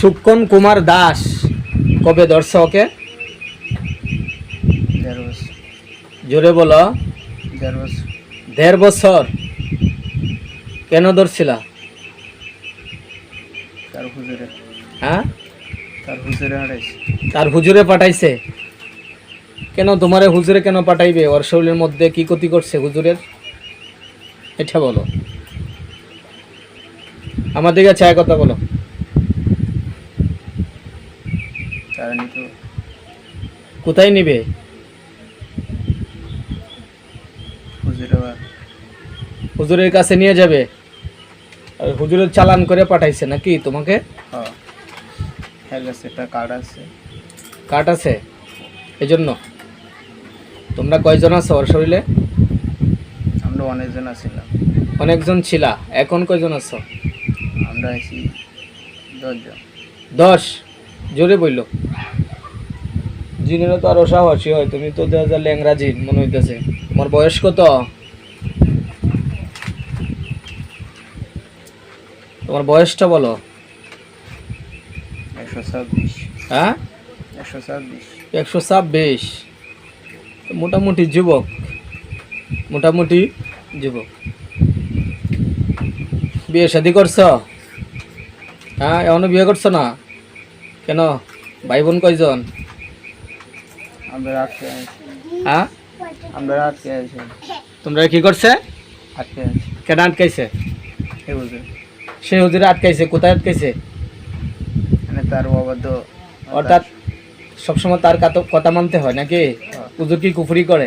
সুক্ষণ কুমার দাস। কবে ধরছে ওকে জোরে বলো। দেড় বছর। কেন ধরছিলা? তার হুজুরে। হ্যাঁ? তার হুজুরে হারাইছে। তার হুজুরে পাঠাইছে? কেন তোমারে হুজুরে কেন পাঠাইবে? ওর শরীরের মধ্যে কি ক্ষতি করছে হুজুরের? এটা বলো। আমার দিকে ছায়া কথা বলো। তারা নিত কোথায় নিবে? হুজুরের কাছে নিয়ে যাবে? হুজুরের চালান করে পাঠাইছে নাকি তোমাকে? হ্যাঁ গেছে একটা কার্ড আছে। কাট আছে? এই জন্য তোমরা কয়জন আছো ওর শরীরে? আমরা অনেকজন আছিলাম। অনেকজন ছিলা। এখন কয়জন আছো? আমরা আছি দশজন। দশ? জোরে বইল। জিনেরও তো আরও সাহসী হয় তুমি তো দেখা ল্যাংরা জিন মনে হইতেছে। তোমার বয়স কত? তোমার বয়সটা বলো। একশো ছাব্বিশ। হ্যাঁ? একশো ছাব্বিশ। মোটামুটি যুবক। মোটামুটি যুবক। বিয়ে শাদি করছ? হ্যাঁ এখনও বিয়ে করছ না? কেন? ভাই বোন কয়জন? আমরা আটকে আছি। হ্যাঁ? আমরা আটকে আছি। তোমরা কি করছে? আটকে আছি। কেন আটকাইছে? সে হুজুর। সে হুজুরে আটকাইছে কোথায় আটকাইছে? মানে তার অবাধ্য। অর্থাৎ সবসময় তার কথা মানতে হয় নাকি? হুজুর কি কুফরি করে?